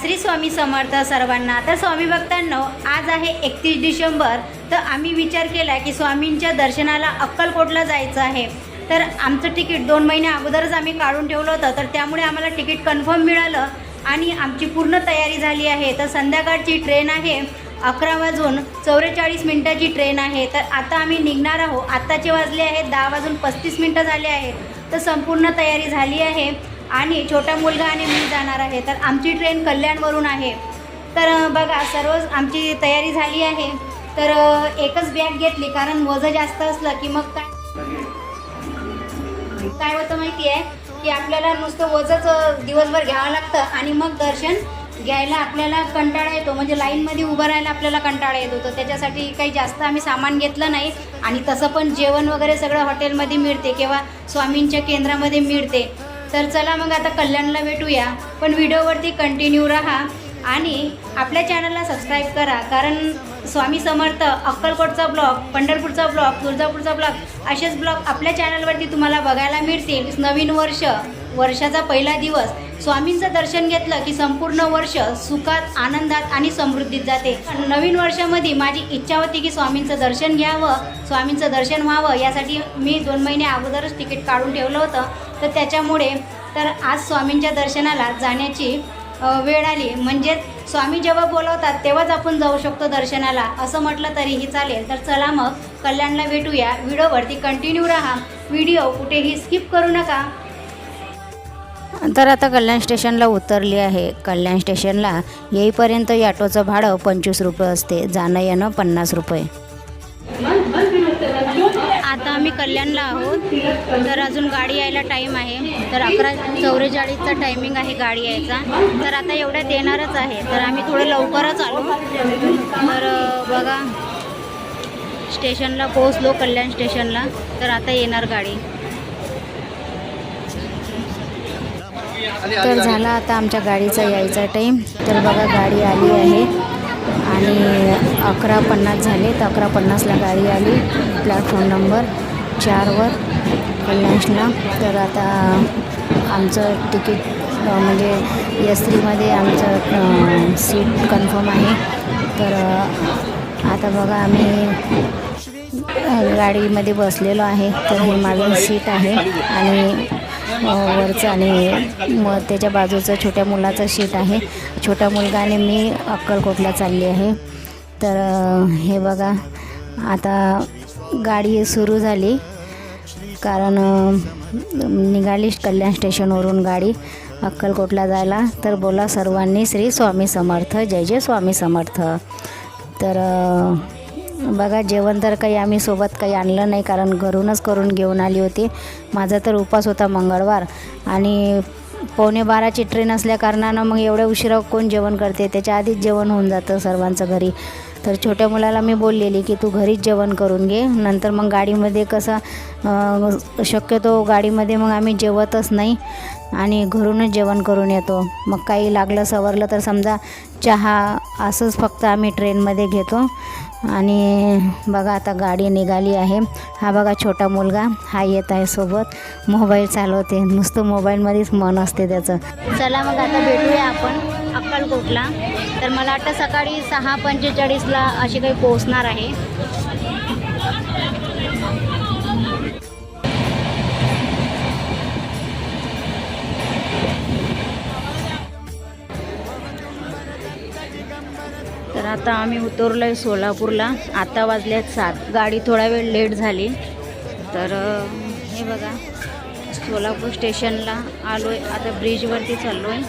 श्री स्वामी समर्थ सर्वांना. तर स्वामी भक्तांनो आज आहे एकतीस डिसेंबर. तर आम्ही विचार केला की स्वामींच्या दर्शनाला अक्कलकोटला जायचं आहे. तर आमचं तिकीट दोन महिने अगोदरच आम्ही काढून ठेवलं होतं. तर त्यामुळे आम्हाला तिकीट कन्फर्म मिळालं आणि आमची पूर्ण तयारी झाली आहे. तर संध्याकाळची ट्रेन आहे अकरा वाजून चौवेचाळीस मिनटाची ट्रेन आहे. तर आता आम्ही निघणार आहोत. आत्ताचे वाजले आहेत दहा वाजून पस्तीस मिनटं झाले आहेत. तर संपूर्ण तयारी झाली आहे. आणि छोटा मुलगा आणि मी जाणार आहे. तर आमची ट्रेन कल्याणवरून आहे. तर बघा सर्व आमची तयारी झाली आहे. तर एकच बॅग घेतली कारण वजन जास्त असलं की मग काय? काय होतं माहिती आहे? की आपल्याला नुसतं वजच दिवसभर घ्यावं लागतं आणि मग दर्शन घ्यायला आपल्याला कंटाळा येतो. म्हणजे लाईनमध्ये उभं राहायला आपल्याला कंटाळा येतो तर त्याच्यासाठी काही जास्त आम्ही सामान घेतलं नाही आणि तसं पण जेवण वगैरे सगळं हॉटेलमध्ये मिळते किंवा स्वामींच्या केंद्रामध्ये मिळते. तर चला मग आता कल्याणला भेटूया. पण व्हिडिओवरती कंटिन्यू राहा आणि आपल्या चॅनलला सबस्क्राईब करा. कारण स्वामी समर्थ अक्कलकोटचा ब्लॉग पंढरपूरचा ब्लॉग तुळजापूरचा ब्लॉग असेच ब्लॉग आपल्या चॅनलवरती तुम्हाला बघायला मिळतील. नवीन वर्ष. वर्षाचा पहिला दिवस. स्वामींचं दर्शन घेतलं की संपूर्ण वर्ष सुखात आनंदात आणि समृद्धीत जाते. नवीन वर्षामध्ये माझी इच्छा होती की स्वामींचं दर्शन घ्यावं स्वामींचं दर्शन व्हावं यासाठी मी दोन महिने अगोदरच तिकीट काढून ठेवलं होतं. तर त्याच्यामुळे तर आज स्वामींच्या दर्शनाला जाण्याची वेळ आली. म्हणजेच स्वामी जेव्हा बोलवतात तेव्हाच आपण जाऊ शकतो दर्शनाला. असं म्हटलं तरीही चालेल. तर चला मग कल्याणला भेटूया. व्हिडिओवरती कंटिन्यू राहा. व्हिडिओ कुठेही स्किप करू नका. तर आता कल्याण स्टेशनला उतरली आहे. कल्याण स्टेशनला येईपर्यंत ॲटोचं भाडं पंचवीस रुपये असते. जाणं येणं पन्नास रुपये. आता आम्ही कल्याणला आहोत. तर अजून गाडी यायला टाईम आहे. तर अकरा चौवेचाळीसचा टायमिंग आहे गाडी यायचा. तर आता एवढ्यात येणारच आहे. तर आम्ही थोडं लवकरच आलो. तर बघा. स्टेशनला पोहोचलो कल्याण स्टेशनला. तर आता येणार गाडी. तर झाला आता आमच्या गाडीचा यायचा टाईम तर बघा गाडी आली आहे. आणि अकरा पन्नास झाले. तर अकरा पन्नासला गाडी आली. प्लॅटफॉर्म नंबर चारवर कल्याणला. तर आता आमचं तिकीट म्हणजे एस थ्रीमध्ये आमचं सीट कन्फर्म आहे. तर आता बघा आम्ही गाडीमध्ये बसलेलो आहे. तर हे माझं सीट आहे. आणि वरचं आणि मग त्याच्या बाजूचं छोट्या मुलाचं शीट आहे. छोटा मुलगा आणि मी अक्कलकोटला चालली आहे. तर हे बघा आता गाडी सुरू झाली. कारण निघालीच निघाली कल्याण स्टेशनवरून गाडी अक्कलकोटला जायला. तर बोला सर्वांनी श्री स्वामी समर्थ जय जय स्वामी समर्थ. तर बघा जेवण तर काही आम्ही सोबत काही आणलं नाही कारण घरूनच करून घेऊन आली होती. माझा तर उपास होता मंगळवार. आणि पावणे बाराची ट्रेन असल्याकारणानं मग एवढ्या उशिरा कोण जेवण करते? त्याच्या आधीच जेवण होऊन जातं सर्वांचं घरी. तर छोट्या मुलाला मी बोललेली की तू घरीच जेवण करून घे. नंतर मग गाडीमध्ये कसं शक्यतो गाडीमध्ये मग आम्ही जेवतच नाही आणि घरूनच जेवण करून येतो. मग काही लागलं सवरलं तर समजा चहा असंच फक्त आम्ही ट्रेनमध्ये घेतो. आणि बघा आता गाडी निघाली आहे. हा बघा छोटा मुलगा हा येत आहे सोबत. मोबाईल चालवते. नुसतं मोबाईलमध्येच मन असते त्याचं. चला मग आता भेटूया आपण अक्कलकोटला. तर मला वाटतं सकाळी सहा पंचेचाळीसला अशी काही पोहोचणार आहे. तर आता आम्ही उतरलो आहे सोलापूरला. आता वाजले आहेत सात. गाडी थोडा वेळ लेट झाली. तर हे बघा. सोलापूर स्टेशनला आलो आहे आता ब्रिजवरती चाललो आहे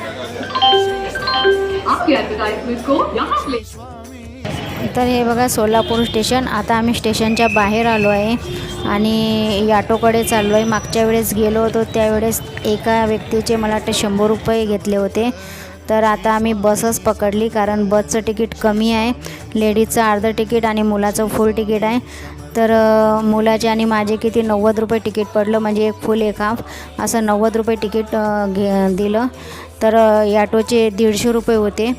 तर हे बघा सोलापूर स्टेशन. आता आम्ही स्टेशनच्या बाहेर आलो आहे आणि ऑटोकडे चाललो आहे मागच्या वेळेस गेलो होतो. त्यावेळेस एका व्यक्तीचे मला वाटतं शंभर रुपये घेतले होते. तर आता आम्ही बसच पकडली कारण बसचं तिकीट कमी आहे. लेडीजचं अर्धं तिकीट आणि मुलाचं फुल तिकीट आहे. तर मुलाचे आणि माझे किती? नव्वद रुपये तिकीट पडलं म्हणजे एक फुल एक हाफ असं नव्वद रुपये तिकीट घे दिलं. तर ॲटोचे दीडशे रुपये होते.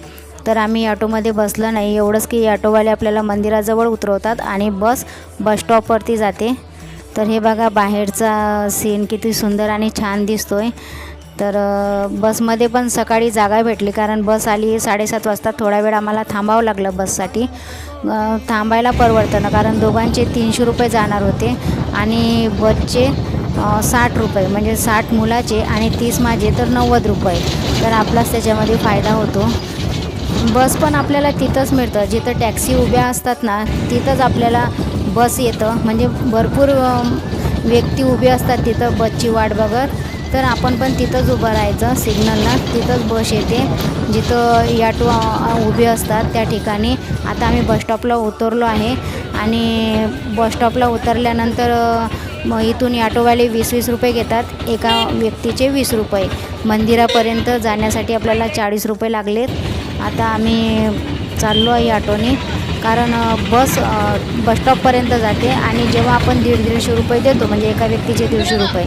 तर आम्ही ॲटोमध्ये बसलं नाही. एवढंच की ॲटोवाले आपल्याला मंदिराजवळ उतरवतात आणि बस बस स्टॉपवरती जाते. तर हे बघा बाहेरचा सीन किती सुंदर आणि छान दिसतो आहे तर बसमध्ये पण सकाळी जागा भेटली कारण बस आली साडेसात वाजता. थोडा वेळ आम्हाला थांबावं लागलं बससाठी. थांबायला परवडतं ना कारण दोघांचे तीनशे रुपये जाणार होते आणि बसचे साठ रुपये म्हणजे साठ मुलाचे आणि तीस माझे तर नव्वद रुपये. तर आपलाच त्याच्यामध्ये फायदा होतो. बस पण आपल्याला तिथंच मिळतं. जिथं टॅक्सी उभ्या असतात ना तिथंच आपल्याला बस येतं. म्हणजे भरपूर व्यक्ती उभी असतात तिथं बसची वाट बघत. तर आपण पण तिथंच उभं राहायचं सिग्नलला तिथंच बस येते जिथं याटो उभे असतात त्या ठिकाणी. आता आम्ही बसस्टॉपला उतरलो आहे आणि बसस्टॉपला उतरल्यानंतर मग इथून ॲटोवाले वीस वीस रुपये घेतात. एका व्यक्तीचे वीस रुपये. मंदिरापर्यंत जाण्यासाठी आपल्याला चाळीस रुपये लागलेत. आता आम्ही चाललो आहे ऑटोने कारण बस बसस्टॉपपर्यंत जाते आणि जेव्हा आपण दीड दीडशे रुपये देतो म्हणजे एका व्यक्तीचे दीडशे रुपये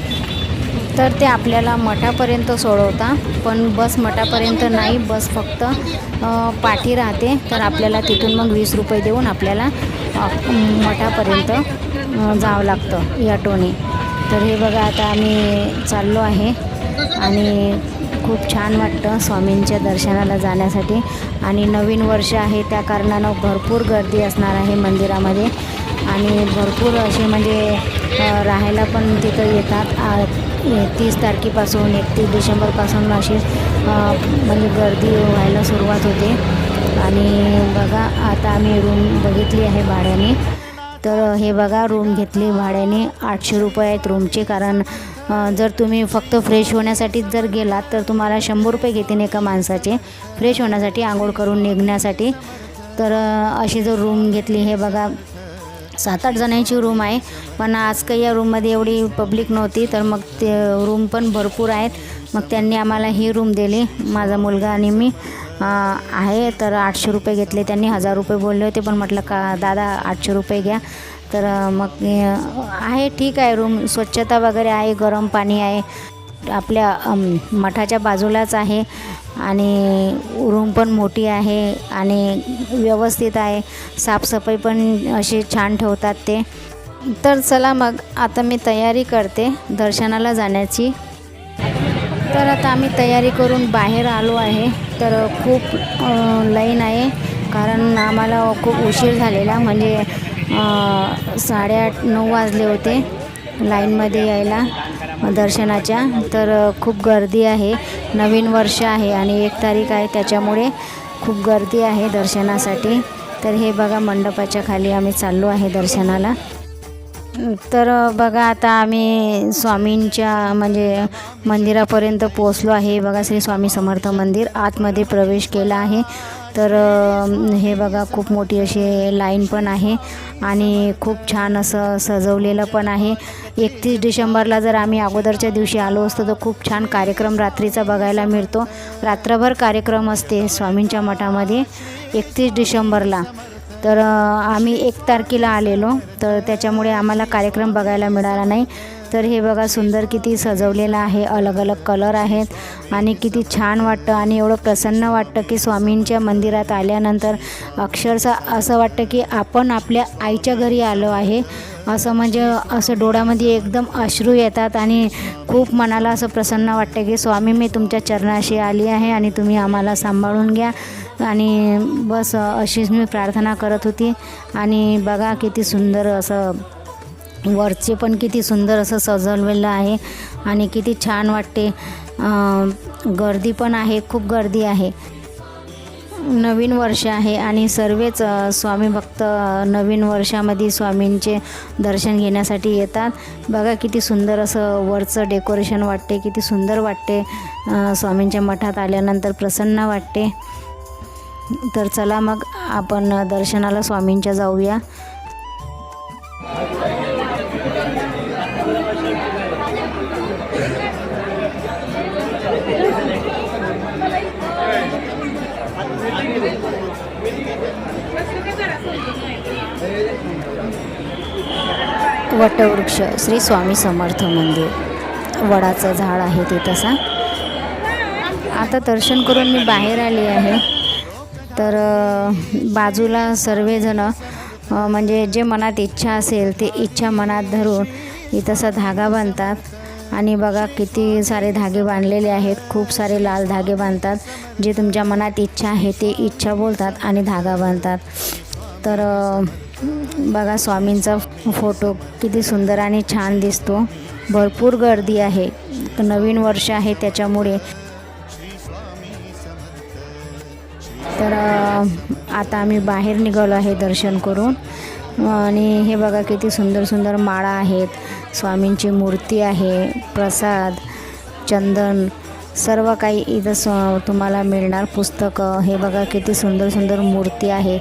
तर ते आपल्याला मठापर्यंत सोडवता पण बस मठापर्यंत नाही बस फक्त पाठी राहते. तर आपल्याला तिथून मग वीस रुपये देऊन आपल्याला मठापर्यंत जावं लागतं या तर हे बघा आता आम्ही चाललो आहे आणि खूप छान वाटतं स्वामींच्या दर्शनाला जाण्यासाठी. आणि नवीन वर्ष आहे त्या कारणानं भरपूर गर्दी असणार आहे मंदिरामध्ये. आणि भरपूर असे म्हणजे राहायला पण तिथं येतात. तीस तारखेपासून एकतीस डिसेंबरपासून अशी म्हणजे गर्दी व्हायला सुरुवात होते. आणि बघा आता आम्ही रूम बघितली आहे भाड्याने. तर हे बघा रूम घेतली भाड्याने. आठशे रुपये आहेत रूमचे कारण जर तुम्ही फक्त फ्रेश होण्यासाठी जर गेलात तर तुम्हाला शंभर रुपये घेतील एका माणसाचे फ्रेश होण्यासाठी आंघोळ करून निघण्यासाठी. तर अशी जर रूम घेतली हे बघा सात आठ जणांची रूम आहे. पण आज काही या रूममध्ये एवढी पब्लिक नव्हती तर मग ते रूम पण भरपूर आहेत. मग त्यांनी आम्हाला ही रूम दिली. माझा मुलगा आणि मी आहे. तर आठशे रुपये घेतले. त्यांनी हजार रुपये बोलले होते पण म्हटलं का दादा आठशे रुपये घ्या. तर मग आहे ठीक आहे रूम स्वच्छता वगैरे आहे गरम पाणी आहे. आपल्या मठाच्या बाजूलाच आहे आणि रूम पण मोठी आहे आणि व्यवस्थित आहे. साफसफाई पण अशी छान ठेवतात ते. तर चला मग आता मी तयारी करते दर्शनाला जाण्याची. तर आता आम्ही तयारी करून बाहेर आलो आहे. तर खूप लाईन आहे कारण आम्हाला खूप उशीर झालेला. म्हणजे साडेआठ नऊ वाजले होते. लाईनमध्ये यायला दर्शनाच्या. तर खूप गर्दी आहे. नवीन वर्ष आहे आणि एक तारीख आहे. त्याच्यामुळे खूप गर्दी आहे दर्शनासाठी. तर हे बघा मंडपाच्या खाली आम्ही चाललो आहे दर्शनाला. तर बघा आता आम्ही स्वामींच्या म्हणजे मंदिरापर्यंत पोचलो आहे. बघा श्री स्वामी समर्थ मंदिर आतमध्ये प्रवेश केला आहे. तर हे बघा खूप मोठी अशी लाईन पण आहे आणि खूप छान असं सजवलेलं पण आहे. एकतीस डिसेंबरला जर आम्ही अगोदरच्या दिवशी आलो असतो तर खूप छान कार्यक्रम रात्रीचा बघायला मिळतो. रात्रभर कार्यक्रम असते स्वामींच्या मठामध्ये एकतीस डिसेंबरला. तर आम्ही एक तारखेला आलेलो तर त्याच्यामुळे आम्हाला कार्यक्रम बघायला मिळाला नाही. तर हे बघा सुंदर किती सजवलेलं आहे. अलग अलग कलर आहेत आणि किती छान वाटतं आणि एवढं प्रसन्न वाटतं की स्वामींच्या मंदिरात आल्यानंतर अक्षरशः असं वाटतं की आपण आपल्या आईच्या घरी आलो आहे. असं म्हणजे असं डोळ्यामध्ये एकदम अश्रू येतात आणि खूप मनाला असं प्रसन्न वाटतं की स्वामी मी तुमच्या चरणाशी आली आहे आणि तुम्ही आम्हाला सांभाळून घ्या. आणि बस अशीच मी प्रार्थना करत होती. आणि बघा किती सुंदर असं वरचे पण किती सुंदर असं सजवलेलं आहे आणि किती छान वाटते. गर्दी पण आहे खूप गर्दी आहे. नवीन वर्ष आहे आणि सर्वच स्वामी भक्त नवीन वर्षामध्ये स्वामींचे दर्शन घेण्यासाठी येतात. बघा किती सुंदर असं वरचं डेकोरेशन वाटते किती सुंदर वाटते. स्वामींच्या मठात आल्यानंतर प्रसन्न वाटते. तर चला मग आपण दर्शनाला स्वामींच्या जाऊया. वटवृक्ष श्री स्वामी समर्थ मंदिर. वडाचं झाड आहे ते तसा. आता दर्शन करून मी बाहेर आली आहे. तर बाजूला सर्वजणं म्हणजे जे मनात इच्छा असेल ते इच्छा मनात धरून इथंसा धागा बांधतात. आणि बघा किती सारे धागे बांधलेले आहेत. खूप सारे लाल धागे बांधतात. जे तुमच्या मनात इच्छा आहे ते इच्छा बोलतात आणि धागा बांधतात. तर बघा स्वामींचा फोटो किती सुंदर आणि छान दिसतो. भरपूर गर्दी आहे. नवीन वर्ष आहे त्याच्यामुळे. तर आता आम्ही बाहेर निघालो आहे दर्शन करून. आणि हे बघा किती सुंदर सुंदर माळा आहेत. स्वामींची मूर्ती आहे प्रसाद चंदन सर्व काही इथं तुम्हाला मिळणार पुस्तकं. हे बघा किती सुंदर सुंदर मूर्ती आहे.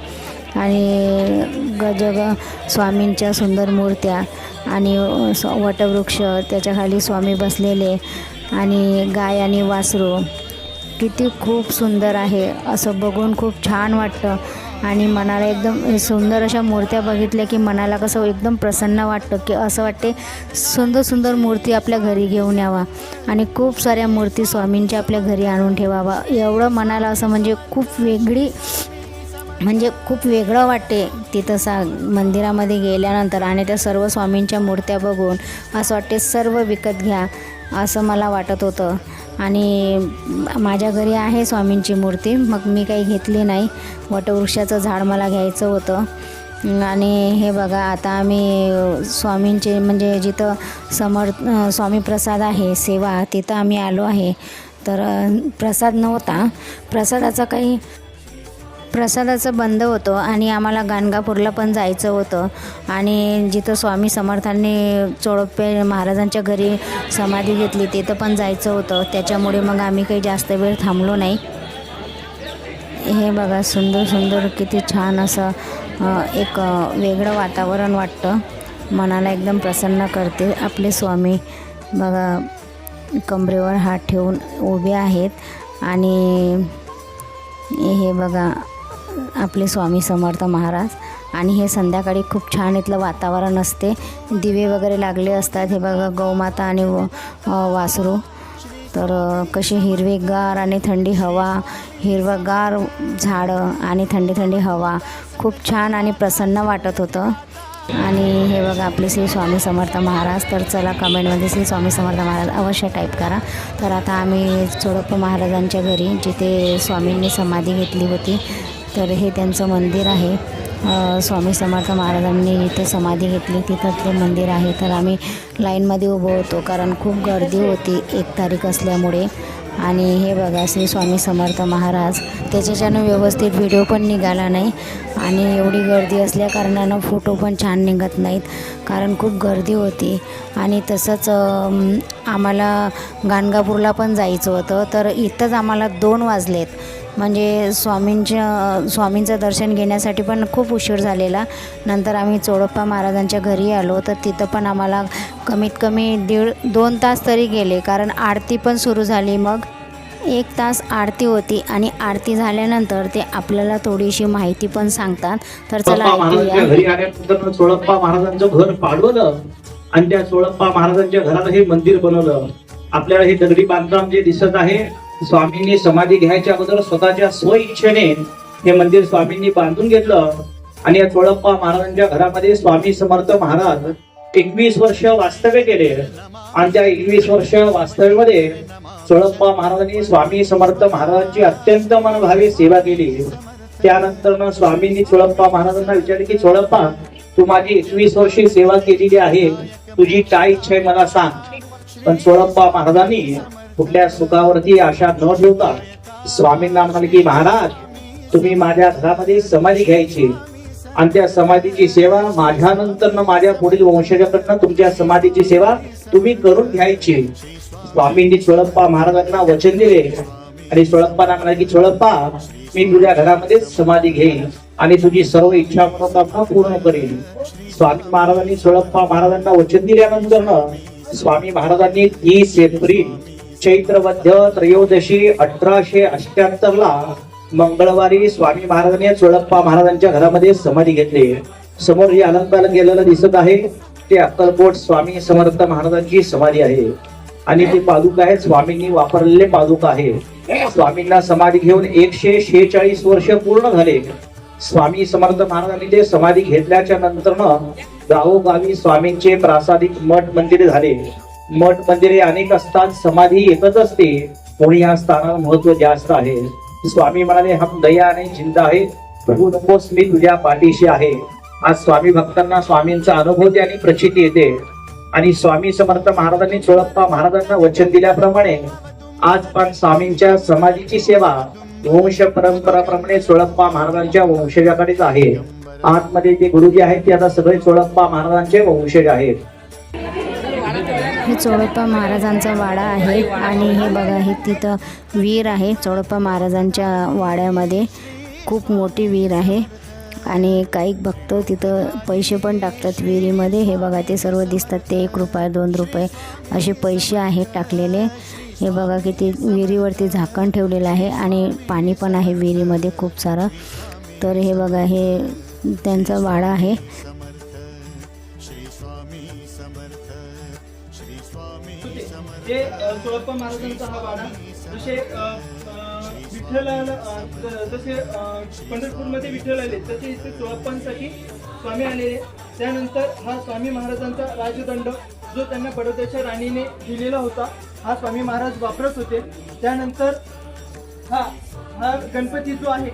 आणि गजग स्वामींच्या सुंदर मूर्त्या आणि वटवृक्ष त्याच्याखाली स्वामी बसलेले आणि गाय आणि वासरू. किती खूप सुंदर आहे असं बघून खूप छान वाटतं. आणि मनाला एकदम सुंदर अशा मूर्त्या बघितल्या की मनाला कसं एकदम प्रसन्न वाटतं की असं वाटते सुंदर सुंदर मूर्ती आपल्या घरी घेऊन यावा आणि खूप साऱ्या मूर्ती स्वामींच्या आपल्या घरी आणून ठेवावा. एवढं मनाला असं म्हणजे खूप वेगळी म्हणजे खूप वेगळं वाटते तिथं सा मंदिरामध्ये गेल्यानंतर आणि त्या सर्व स्वामींच्या मूर्त्या बघून असं वाटते सर्व विकत घ्या असं मला वाटत होतं. आणि माझ्या घरी आहे स्वामींची मूर्ती मग मी काही घेतली नाही. वटवृक्षाचं झाड मला घ्यायचं होतं. आणि हे बघा आता आम्ही स्वामींचे म्हणजे जिथं समर स्वामी प्रसाद आहे सेवा तिथं आम्ही आलो आहे. तर प्रसाद नव्हता. प्रसादाचा काही प्रसादाचं बंद होतं आणि आम्हाला गाणगापूरला पण जायचं होतं. आणि जिथं स्वामी समर्थांनी चोळप्पे महाराजांच्या घरी समाधी घेतली तिथं पण जायचं होतं. त्याच्यामुळे मग आम्ही काही जास्त वेळ थांबलो नाही. हे बघा सुंदर सुंदर किती छान असं एक वेगळं वातावरण वाटतं. मनाला एकदम प्रसन्न करते आपले स्वामी. बघा कमरेवर हात ठेवून उभे आहेत. आणि हे बघा आपले स्वामी समर्थ महाराज. आणि हे संध्याकाळी खूप छान इथलं वातावरण असते. दिवे वगैरे लागले असतात. हे बघा गौमाता आणि व- वासरू. तर कसे कशी आणि थंडी हवा हिरवगार झाडं आणि थंडी थंडी हवा. खूप छान आणि प्रसन्न वाटत होतं. आणि हे बघा आपले श्री स्वामी समर्थ महाराज. तर चला कमेंटमध्ये श्री स्वामी समर्थ महाराज अवश्य टाईप करा. तर आता आम्ही चोडप्पा महाराजांच्या घरी जिथे स्वामींनी समाधी घेतली होती तर हे त्यांचं मंदिर आहे. स्वामी समर्थ महाराजांनी इथे समाधी घेतली. तिथं ते मंदिर आहे. तर आम्ही लाईनमध्ये उभं होतो कारण खूप गर्दी होती एक तारीख असल्यामुळे. आणि हे बघा श्री स्वामी समर्थ महाराज. त्याच्याच्यानं व्यवस्थित व्हिडिओ पण निघाला नाही. आणि एवढी गर्दी असल्या कारणानं फोटो पण छान निघत नाहीत. कारण खूप गर्दी होती. आणि तसंच आम्हाला गाणगापूरला पण जायचं होतं. तर इथंच आम्हाला दोन वाजलेत. म्हणजे स्वामींच्या स्वामींचं दर्शन घेण्यासाठी पण खूप उशीर झालेला. नंतर आम्ही चोडप्पा महाराजांच्या घरी आलो तर तिथं पण आम्हाला कमीत कमी दीड दोन तास तरी गेले कारण आरती पण सुरू झाली मग. एक तास आरती होती आणि आरती झाल्यानंतर ते आपल्याला थोडीशी माहिती पण सांगतात. तर चला ऐकूया. सोळप्पा महाराजांचं घर पाडवलं आणि त्या सोळप्पा महाराजांच्या घराला हे मंदिर बनवलं. आपल्याला हे दगडी बांधकाम जे दिसत आहे स्वामींनी समाधी घ्यायच्या अगोदर स्वतःच्या स्वइच्छेने हे मंदिर स्वामींनी बांधून घेतलं. आणि या सोळप्पा महाराजांच्या घरामध्ये स्वामी समर्थ महाराज एकवीस वर्ष वास्तव्य केले. आणि त्या एकवीस वर्ष वास्तव्यामध्ये सोळप्पा महाराजांनी स्वामी समर्थ महाराजांची अत्यंत मनभावी सेवा केली. त्यानंतर स्वामींनी चोळप्पा महाराजांना विचारले की चोळप्पा तू माझी एकवीस वर्षी सेवा केलेली आहे. तुझी काय इच्छा आहे मला सांग. पण चोळप्पा महाराजांनी कुठल्या सुखावरती आशा न ठेवता स्वामींना म्हणाले की महाराज तुम्ही माझ्या घरामध्ये समाधी घ्यायची. आणि त्या समाधीची सेवा माझ्यानंतर माझ्या पुढील वंशजाकडनं तुमच्या समाधीची सेवा तुम्ही करून घ्यायची. स्वामींनी चोळप्पा महाराजांना वचन दिले. आणि चोळप्पांना म्हणाले की सोळप्पा मी तुझ्या घरामध्ये समाधी घेईन आणि तुझी सर्व इच्छा मनोकामना पूर्ण करेन. स्वामी महाराजांनी चोळप्पा महाराजांना वचन दिल्यानंतर स्वामी महाराजांनी तीस एप्रिल चैत्र मध्य त्रयोदशी अठराशे अठ्याहत्तर ला मंगळवारी स्वामी महाराजांनी चोळप्पा महाराजांच्या घरामध्ये समाधी घेतली. समोर जे अलंकार गेलेलं दिसत आहे. ते अक्कलकोट स्वामी समर्थ महाराजांची समाधी आहे. आणि ती पादुका आहे स्वामींनी वापरलेले पादुका आहे. स्वामींना समाधी घेऊन एकशे शेहेचाळीस वर्ष पूर्ण झाले. स्वामी समर्थ महाराजांनी ते समाधी घेतल्याच्या नंतर गावोगावी स्वामींचे प्रासादिक मठ मंदिर झाले. मठ मंदिरे अनेक असतात समाधी एकच असते. कोणी या स्थानाला महत्त्व जास्त आहे. स्वामी म्हणाले हम दया आणि चिंता आहे प्रभू नकोस मी तुझ्या पाठीशी आहे. आज स्वामी भक्तांना स्वामींचा अनुभव आणि प्रचिती येते. आणि स्वामी समर्थ महाराजांनी चोळप्पा महाराजांना वचन दिल्याप्रमाणे आज पण स्वामींच्या समाधीची सेवा वंश परंपराप्रमाणे चोळप्पा महाराजांच्या वंशजाकडेच आहे. आतमध्ये जे गुरुजी आहेत ते आता सगळे चोळप्पा महाराजांचे वंशज आहेत. हे चोडप्पा महाराजांचा वाडा आहे आणि हे बघा हे तिथं विहीर आहे. चोडप्पा महाराजांच्या वाड्यामध्ये खूप मोठी विहीर आहे आणि काही भक्त तिथं पैसे पण टाकतात विहिरीमध्ये. हे बघा ते सर्व दिसतात. ते एक रुपये दोन रुपये असे पैसे आहेत टाकलेले. हे बघा किती विहिरीवरती झाकण ठेवलेलं आहे आणि पाणी पण आहे विहिरीमध्ये खूप सारं. तर हे बघा हे त्यांचा वाडा आहे. जे सोळप्पा चोळप्पा महाराजांचा हा वाडा जसे विठ्ठलाला जसे पंढरपूरमध्ये विठ्ठल आले तसे इथे चोळप्पांसाठी स्वामी आलेले. त्यानंतर हा स्वामी महाराजांचा राजदंड जो त्यांना बडोद्याच्या राणीने दिलेला होता हा स्वामी महाराज वापरत होते. त्यानंतर हा हा गणपती जो आहे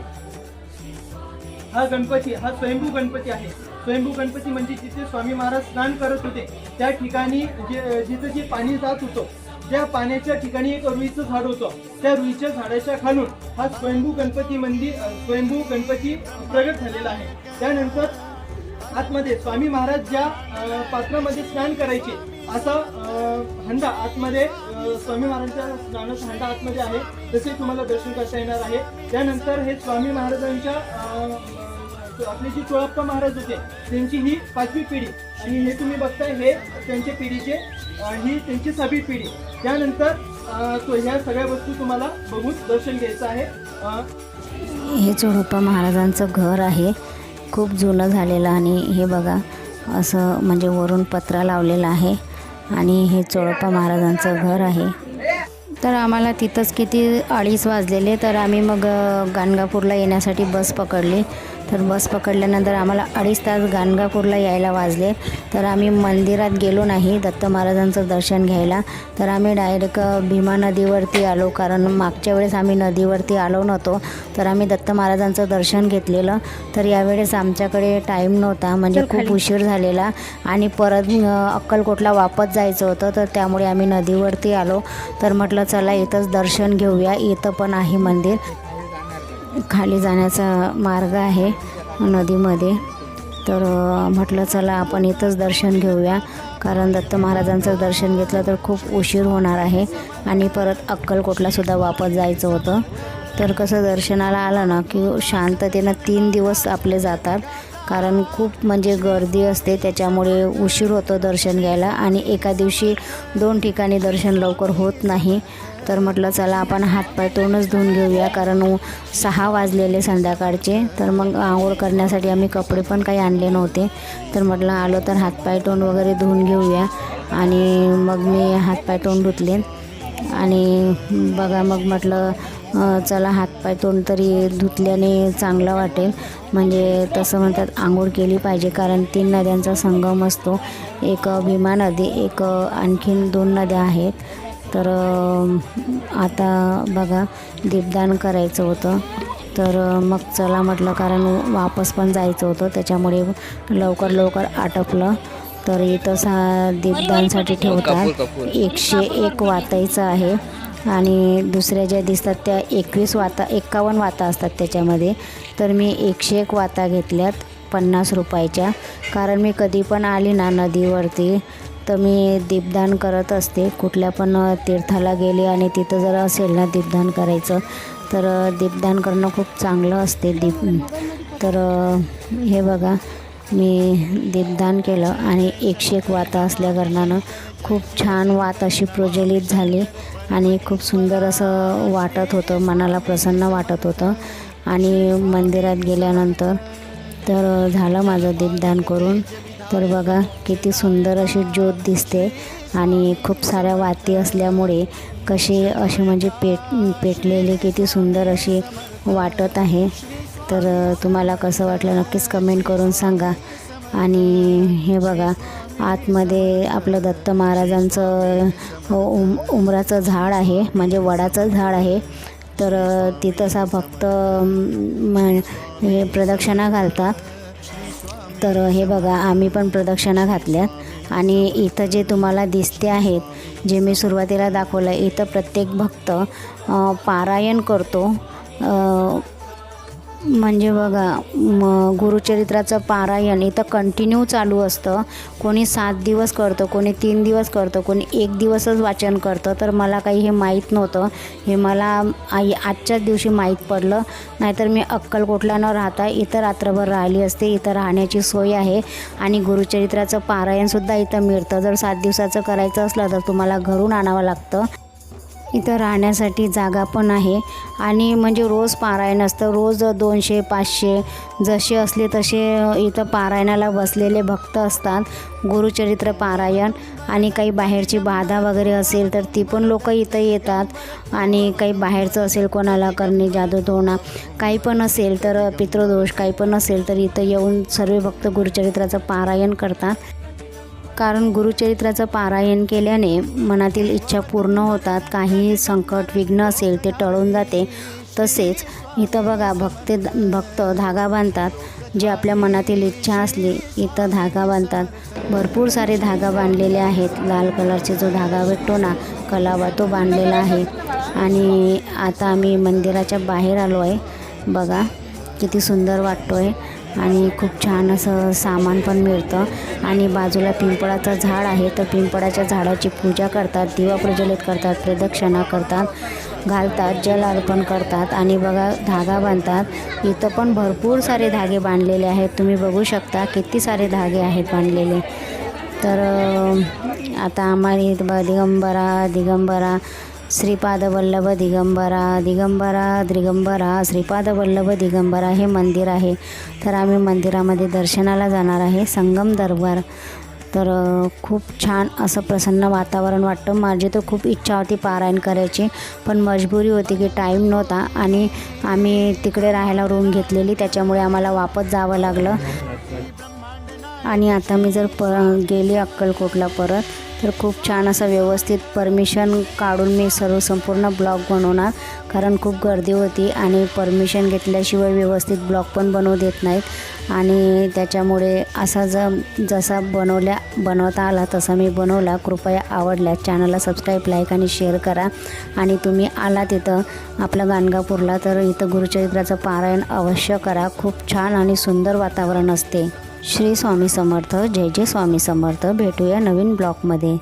हा गणपती हा स्वयंभू गणपती आहे. स्वयंभू गणपती म्हणजे जिथे स्वामी महाराज स्नान करत होते त्या ठिकाणी जे जिथं जे पाणी जात होतं त्या पाण्याच्या ठिकाणी एक रुईचं झाड होतं त्या रुईच्या झाडाच्या खालून हा स्वयंभू गणपती मंदिर स्वयंभू गणपती प्रगट झालेला आहे. त्यानंतर आतमध्ये स्वामी महाराज ज्या पात्रामध्ये स्नान करायचे असा हंडा आतमध्ये स्वामी महाराजांच्या स्नानाचा हंडा आतमध्ये आहे तसे तुम्हाला दर्शन करता येणार आहे. त्यानंतर हे स्वामी महाराजांच्या आपले जे चोळप्पा महाराज होते त्यांची ही पाचवी पिढी. आणि हे तुम्ही बघताय हे त्यांच्या पिढीचे ही त्यांची सभी पिढी. त्यानंतर तो ह्या सगळ्या वस्तू तुम्हाला बघून दर्शन घ्यायचं आहे. हे चोडप्पा महाराजांचं घर आहे. खूप जुनं झालेलं आणि हे बघा असं म्हणजे वरून पत्रा लावलेला आहे आणि हे चोडप्पा महाराजांचं घर आहे. तर आम्हाला तिथंच किती अडीच वाजलेले तर आम्ही मग गाणगापूरला येण्यासाठी बस पकडली. तर बस पकडल्यानंतर आम्हाला अडीच तास गाणगापूरला यायला वाजले. तर आम्ही मंदिरात गेलो नाही दत्त महाराजांचं दर्शन घ्यायला. तर आम्ही डायरेक्ट भीमा नदीवरती आलो कारण मागच्या वेळेस आम्ही नदीवरती आलो नव्हतो. तर आम्ही दत्त महाराजांचं दर्शन घेतलेलं. तर यावेळेस आमच्याकडे टाईम नव्हता म्हणजे खूप उशीर झालेला. आणि परत अक्कलकोटला वापस जायचं होतं तर त्यामुळे आम्ही नदीवरती आलो. तर म्हटलं चला इथंच दर्शन घेऊया. इथं पण आहे मंदिर. खाली जाण्याचा मार्ग आहे नदीमध्ये. तर म्हटलं चला आपण इथंच दर्शन घेऊया. कारण दत्त महाराजांचं दर्शन घेतलं तर खूप उशीर होणार आहे. आणि परत अक्कलकोटलासुद्धा वापस जायचं होतं. तर कसं दर्शनाला आलं ना की शांततेनं तीन दिवस आपले जातात. कारण खूप म्हणजे गर्दी असते त्याच्यामुळे उशीर होतो दर्शन घ्यायला. आणि एका दिवशी दोन ठिकाणी दर्शन लवकर होत नाही. तर म्हटलं चला आपण हातपाय तोंडच धुवून घेऊया कारण सहा वाजलेले संध्याकाळचे. तर मग आंघोळ करण्यासाठी आम्ही कपडे पण काही आणले नव्हते. तर म्हटलं आलो तर हातपाय तोंड वगैरे धुवून घेऊया. आणि मग मी हातपाय तोंड धुतले. आणि बघा मग म्हटलं चला हातपाय तोंड तरी धुतल्याने चांगलं वाटेल. म्हणजे तसं म्हणतात आंघोळ केली पाहिजे कारण तीन नद्यांचा संगम असतो. एक भीमा नदी एक आणखीन दोन नद्या आहेत. तर आता बघा दीपदान करायचं होतं. तर मग चला म्हटलं कारण वापस पण जायचं होतं. त्याच्यामुळे लवकर लवकर आटपलं. तर इथं सा दीपदानसाठी ठेवतात. एकशे एक वातायचं आहे. आणि दुसऱ्या ज्या दिसतात त्या एकवीस वाता एक्कावन्न वाता असतात त्याच्यामध्ये. तर मी एकशे एक वाता घेतल्यात पन्नास रुपयाच्या. कारण मी कधी पण आली ना नदीवरती तर मी दीपदान करत असते. कुठल्या पण तीर्थाला गेले आणि तिथं जर असेल ना दीपदान करायचं तर दीपदान करणं खूप चांगलं असते दीप. तर हे बघा मी दीपदान केलं आणि एकशे एक वाता असल्याकारणानं खूप छान वात अशी प्रज्वलित झाली आणि खूप सुंदर असं वाटत होतं मनाला प्रसन्न वाटत होतं. आणि मंदिरात गेल्यानंतर तर झालं माझं दीपदान करून. तर बघा किती सुंदर अशी ज्योत दिसते आणि खूप साऱ्या वाती असल्यामुळे कशी अशी म्हणजे पेट पेटलेली किती सुंदर अशी वाटत आहे. तर तुम्हाला कसं वाटलं नक्कीच कमेंट करून सांगा. आणि हे बघा आतमध्ये आपलं दत्त महाराजांचं उम उमराचं झाड आहे म्हणजे वडाचं झाड आहे. तर तिथं असा भक्त म- हे प्रदक्षिणा घालतात. तर हे बघा आम्ही पण प्रदक्षिणा घातल्यात. आणि इथं जे तुम्हाला दिसते आहेत जे मी सुरुवातीला दाखवलं इथं प्रत्येक भक्त पारायण करतो. म्हणजे बघा म गुरुचरित्राचं पारायण इथं कंटिन्यू चालू असतं. कोणी सात दिवस करतं कोणी तीन दिवस करतं कोणी एक दिवसच वाचन करतं. तर मला काही हे माहीत नव्हतं. हे मला आई आजच्याच दिवशी माहीत पडलं. नाहीतर मी अक्कलकोटला न राहता इथं रात्रभर राहिली असते. इथं राहण्याची सोय आहे. आणि गुरुचरित्राचं पारायणसुद्धा इथं मिळतं. जर सात दिवसाचं करायचं असलं तर तुम्हाला घरून आणावं लागतं. इथं राहण्यासाठी जागा पण आहे. आणि म्हणजे रोज पारायण असतं. रोज दोनशे पाचशे जसे असले तसे इथं पारायणाला बसलेले भक्त असतात. गुरुचरित्र पारायण आणि काही बाहेरची बाधा वगैरे असेल तर ती पण लोक इथं येतात. आणि काही बाहेरचं असेल कोणाला करणे जादूटोणा काही पण असेल तर पितृदोष काही पण असेल तर इथं येऊन सर्व भक्त गुरुचरित्राचं पारायण करतात. कारण गुरुचरित्राचं पारायण केल्याने मनातील इच्छा पूर्ण होतात काही संकट विघ्न असेल ते टळून जाते. तसेच इथं बघा भक्ते भक्त धागा बांधतात. जे आपल्या मनातील इच्छा असली इथं धागा बांधतात. भरपूर सारे धागा बांधलेले आहेत. लाल कलरचे जो धागा भेटतो ना कलावा तो बांधलेला आहे. आणि आता आम्ही मंदिराच्या बाहेर आलो आहे बघा किती सुंदर वाटतो आहे आणि खूप छान असं सामान पण मिळतं. आणि बाजूला पिंपळाचं झाड आहे तर पिंपळाच्या झाडाची पूजा करतात दिवा प्रज्वलित करतात प्रदक्षिणा करतात घालतात जल अर्पण करतात आणि बघा धागा बांधतात. इथं पण भरपूर सारे धागे बांधलेले आहेत. तुम्ही बघू शकता किती सारे धागे आहेत बांधलेले. तर आता आम्हाला दिगंबरा दिगंबरा श्रीपादवल्लभ दिगंबरा दिगंबरा दिगंबरा श्रीपादवल्लभ दिगंबरा हे मंदिर आहे. तर आम्ही मंदिरामध्ये दर्शनाला जाणार आहे. संगम दरबार. तर खूप छान असं प्रसन्न वातावरण वाटतं. माझी तर खूप इच्छा होती पारायण करायची पण मजबुरी होती की टाईम नव्हता आणि आम्ही तिकडे राहायला रूम घेतलेली त्याच्यामुळे आम्हाला वापस जावं लागलं. आणि आता मी जर प गेली अक्कलकोटला परत तर खूप छान असं व्यवस्थित परमिशन काढून मी सर्व संपूर्ण ब्लॉग बनवणार. कारण खूप गर्दी होती आणि परमिशन घेतल्याशिवाय व्यवस्थित ब्लॉग पण बनवू देत नाहीत. आणि त्याच्यामुळे असा ज जसा बनवल्या बनवता आला तसा मी बनवला. कृपया आवडल्या. चॅनलला सबस्क्राईब लाईक आणि शेअर करा. आणि तुम्ही आला तिथं आपला गाणगापूरला तर इथं गुरुचरित्राचं पारायण अवश्य करा. खूप छान आणि सुंदर वातावरण असते. श्री स्वामी समर्थ जय जय स्वामी समर्थ. भेटूया नवीन ब्लॉगमध्ये